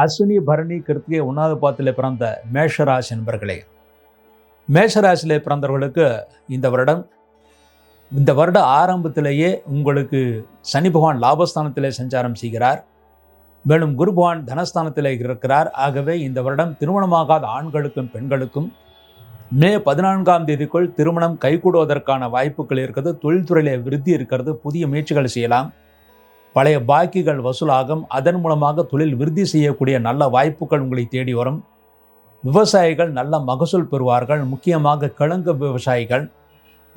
அஸ்வினி பரணி கிருத்திகை உண்ணாத பாத்திலே பிறந்த மேஷராசி என்பர்களே மேஷராசியிலே பிறந்தவர்களுக்கு இந்த வருடம் இந்த வருட ஆரம்பத்திலேயே உங்களுக்கு சனி பகவான் லாபஸ்தானத்திலே சஞ்சாரம் செய்கிறார். மேலும் குரு பகவான் தனஸ்தானத்திலே இருக்கிறார். ஆகவே இந்த வருடம் திருமணமாகாத ஆண்களுக்கும் பெண்களுக்கும் மே பதினான்காம் தேதிக்குள் திருமணம் கைகூடுவதற்கான வாய்ப்புகள் இருக்கிறது தொழில்துறையில் விருத்தி இருக்கிறது. புதிய முயற்சிகள் செய்யலாம். பழைய பாக்கிகள் வசூலாகும். அதன் மூலமாக தொழில் விருத்தி செய்யக்கூடிய நல்ல வாய்ப்புகள் உங்களை தேடி வரும். விவசாயிகள் நல்ல மகசூல் பெறுவார்கள். முக்கியமாக கிழங்கு விவசாயிகள்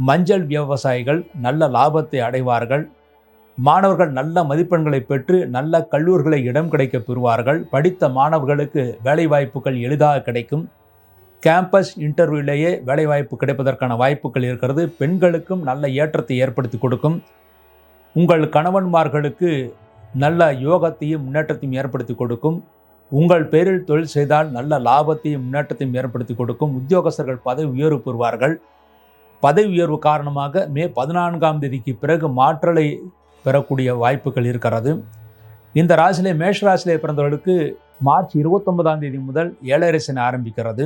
மஞ்சள் விவசாயிகள் நல்ல லாபத்தை அடைவார்கள். மாணவர்கள் நல்ல மதிப்பெண்களை பெற்று நல்ல கல்லூரிகளை இடம் கிடைக்க பெறுவார்கள். படித்த மாணவர்களுக்கு வேலைவாய்ப்புகள் எளிதாக கிடைக்கும். கேம்பஸ் இன்டர்வியூலேயே வேலைவாய்ப்பு கிடைப்பதற்கான வாய்ப்புகள் இருக்கிறது. பெண்களுக்கும் நல்ல ஏற்றத்தை ஏற்படுத்தி கொடுக்கும். உங்கள் கணவன்மார்களுக்கு நல்ல யோகத்தையும் முன்னேற்றத்தையும் ஏற்படுத்தி கொடுக்கும். உங்கள் பேரில் தொழில் செய்தால் நல்ல லாபத்தையும் முன்னேற்றத்தையும் ஏற்படுத்தி கொடுக்கும். உத்தியோகஸ்தர்கள் பதவி உயர்வு பெறுவார்கள் பதவி உயர்வு காரணமாக மே பதினான்காம் தேதிக்கு பிறகு மாற்றலை பெறக்கூடிய வாய்ப்புகள் இருக்கிறது. இந்த ராசிலே மேஷ பிறந்தவர்களுக்கு மார்ச் இருபத்தொன்பதாம் தேதி முதல் ஏழரசன் ஆரம்பிக்கிறது.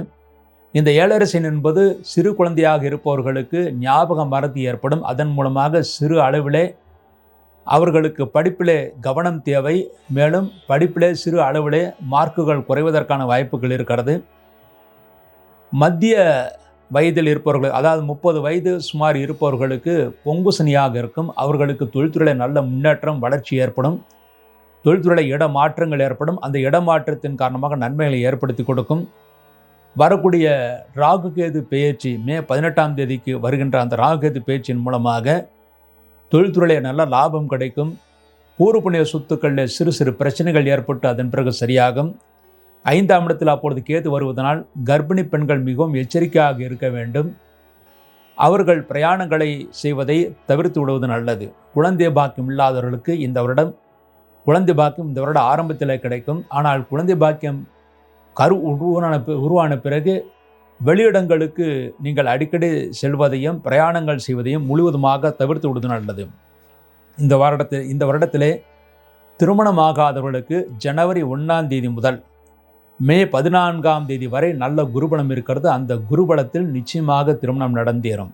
இந்த ஏழரசன் என்பது சிறு குழந்தையாக இருப்பவர்களுக்கு ஞாபக மறதி ஏற்படும். அதன் மூலமாக சிறு அளவிலே அவர்களுக்கு படிப்பிலே கவனம் தேவை. மேலும் படிப்பிலே சிறு அளவிலே மார்க்குகள் குறைவதற்கான வாய்ப்புகள் இருக்கிறது. மத்திய வயதில் இருப்பவர்கள் அதாவது முப்பது வயது சுமார் இருப்பவர்களுக்கு பொங்கு சனியாக இருக்கும். அவர்களுக்கு தொழில்துறையில் நல்ல முன்னேற்றம் வளர்ச்சி ஏற்படும். தொழில்துறையில் இடமாற்றங்கள் ஏற்படும். அந்த இடமாற்றத்தின் காரணமாக நன்மைகளை ஏற்படுத்தி கொடுக்கும். வரக்கூடிய ராகுகேது பயிற்சி மே பதினெட்டாம் தேதிக்கு வருகின்ற அந்த ராகுகேது பயிற்சியின் மூலமாக தொழில்துறையில் நல்ல லாபம் கிடைக்கும். பூர்வ புண்ணிய சொத்துக்களில் சிறு சிறு பிரச்சனைகள் ஏற்பட்டு அதன் பிறகு சரியாகும். ஐந்தாம் இடத்தில் அப்பொழுது கேது வருவதனால் கர்ப்பிணி பெண்கள் மிகவும் எச்சரிக்கையாக இருக்க வேண்டும். அவர்கள் பிரயாணங்களை செய்வதை தவிர்த்து விடுவது நல்லது. குழந்தை பாக்கியம் இல்லாதவர்களுக்கு இந்த வருடம் குழந்தை பாக்கியம் இந்த வருட ஆரம்பத்தில் கிடைக்கும். ஆனால் குழந்தை பாக்கியம் கரு உருவான உருவான பிறகு வெளியிடங்களுக்கு நீங்கள் அடிக்கடி செல்வதையும் பிரயாணங்கள் செய்வதையும் முழுவதுமாக தவிர்த்து விடுவது நல்லது. இந்த வருடத்தில் இந்த வருடத்திலே திருமணமாகாதவர்களுக்கு ஜனவரி ஒன்றாம் தேதி முதல் மே பதினான்காம் தேதி வரை நல்ல குருபலம் இருக்கிறது. அந்த குருபலத்தில் நிச்சயமாக திருமணம் நடந்தேறும்.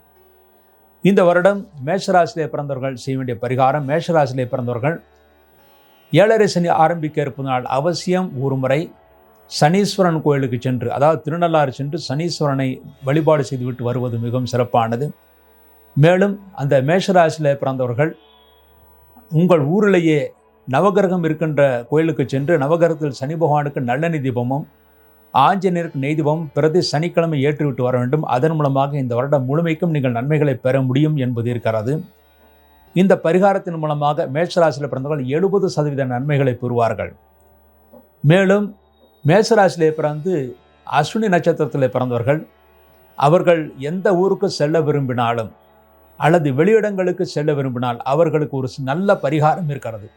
இந்த வருடம் மேஷராசிலே பிறந்தவர்கள் செய்ய வேண்டிய பரிகாரம் மேஷராசிலே பிறந்தவர்கள் ஏழரை சனி ஆரம்பிக்க இருப்பதனால் அவசியம் ஒரு முறை சனீஸ்வரன் கோயிலுக்கு சென்று அதாவது திருநள்ளாறு சென்று சனீஸ்வரனை வழிபாடு செய்துவிட்டு வருவது மிகவும் சிறப்பானது. மேலும் அந்த மேஷராசியில் பிறந்தவர்கள் உங்கள் ஊரிலேயே நவகிரகம் இருக்கின்ற கோயிலுக்கு சென்று நவகிரகத்தில் சனி பகவானுக்கு நல்லெண்ணி தீபமும் ஆஞ்சநேயருக்கு நெய் தீபமும் பிரதி சனிக்கிழமை ஏற்றிவிட்டு வர வேண்டும். அதன் மூலமாக இந்த வருடம் முழுமைக்கும் நீங்கள் நன்மைகளை பெற முடியும் என்பது இருக்கிறது. இந்த பரிகாரத்தின் மூலமாக மேஷராசியில் பிறந்தவர்கள் எழுபது சதவீத நன்மைகளை பெறுவார்கள். மேலும் மேசராசிலே பிறந்து அஸ்வினி நட்சத்திரத்தில் பிறந்தவர்கள் அவர்கள் எந்த ஊருக்கு செல்ல விரும்பினாலும் அல்லது வெளியிடங்களுக்கு செல்ல விரும்பினால் அவர்களுக்கு ஒரு நல்ல பரிகாரம் இருக்கிறது.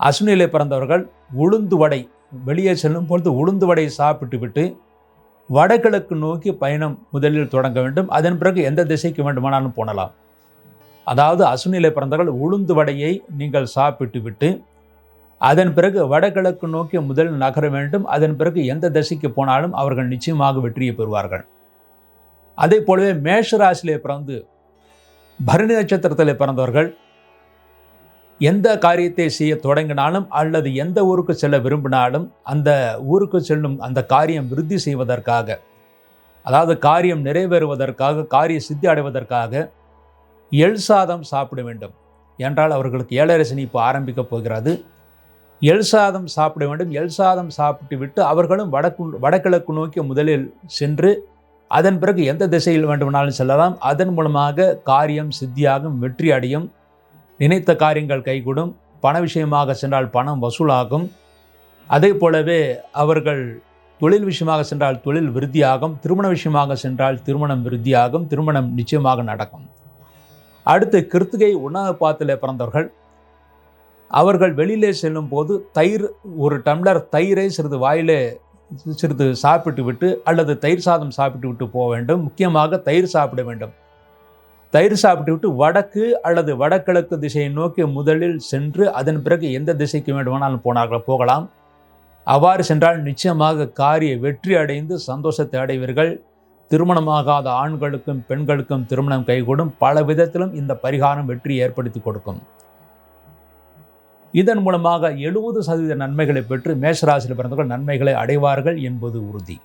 அஸ்வினியிலே பிறந்தவர்கள் உளுந்து வடை வெளியே செல்லும் பொழுது உளுந்து வடை சாப்பிட்டு விட்டு வடகிழக்கு நோக்கி பயணம் முதலில் தொடங்க வேண்டும். அதன் பிறகு எந்த திசைக்கு வேண்டுமானாலும் போனலாம். அதாவது அஸ்வினியிலே பிறந்தவர்கள் உளுந்து வடையை நீங்கள் சாப்பிட்டு விட்டு அதன் பிறகு வடகிழக்கு நோக்கி முதல் நகர வேண்டும். அதன் பிறகு எந்த திசைக்கு போனாலும் அவர்கள் நிச்சயமாக வெற்றியை பெறுவார்கள். அதே போலவே மேஷராசிலே பிறந்து பரணி நட்சத்திரத்தில் பிறந்தவர்கள் எந்த காரியத்தை செய்ய தொடங்கினாலும் அல்லது எந்த ஊருக்கு செல்ல விரும்பினாலும் அந்த ஊருக்கு செல்லும் அந்த காரியம் விருத்தி செய்வதற்காக அதாவது காரியம் நிறைவேறுவதற்காக காரிய சித்தி அடைவதற்காக எள் சாதம் சாப்பிட வேண்டும். என்றால் அவர்களுக்கு ஏழரசனி இப்போ ஆரம்பிக்கப் போகிறது. எல் சாதம் சாப்பிட வேண்டும். எள் சாதம் சாப்பிட்டு விட்டு அவர்களும் வடக்கு வடகிழக்கு நோக்கி முதலில் சென்று அதன் பிறகு எந்த திசையில் வேண்டுமானாலும் செல்லலாம். அதன் மூலமாக காரியம் சித்தியாகும் வெற்றி அடையும். நினைத்த காரியங்கள் கைகூடும். பண விஷயமாக சென்றால் பணம் வசூலாகும். அதே போலவே அவர்கள் தொழில் விஷயமாக சென்றால் தொழில் விருத்தியாகும். திருமண விஷயமாக சென்றால் திருமணம் விருத்தியாகும். திருமணம் நிச்சயமாக நடக்கும். அடுத்து கிருத்திகை உணவு பாத்தில் பிறந்தவர்கள். அவர்கள் வெளியிலே செல்லும் போது தயிர் ஒரு டம்ளர் தயிரை சிறிது வாயிலே சிறிது சாப்பிட்டு விட்டு அல்லது தயிர் சாதம் சாப்பிட்டு விட்டு போக வேண்டும். முக்கியமாக தயிர் சாப்பிட வேண்டும். தயிர் சாப்பிட்டு விட்டு வடக்கு அல்லது வடகிழக்கு திசையை நோக்கி முதலில் சென்று அதன் பிறகு எந்த திசைக்கு வேண்டுமானாலும் போனார்கள் போகலாம். அவ்வாறு சென்றால் நிச்சயமாக காரிய வெற்றி அடைந்து சந்தோஷத்தை அடைவீர்கள். திருமணமாகாத ஆண்களுக்கும் பெண்களுக்கும் திருமணம் கைகூடும். பல விதத்திலும் இந்த பரிகாரம் வெற்றி ஏற்படுத்தி கொடுக்கும். இதன் மூலமாக எழுபது சதவீத நன்மைகளை பெற்று மேஷராசியில் பிறந்தவர்கள் நன்மைகளை அடைவார்கள் என்பது உறுதி.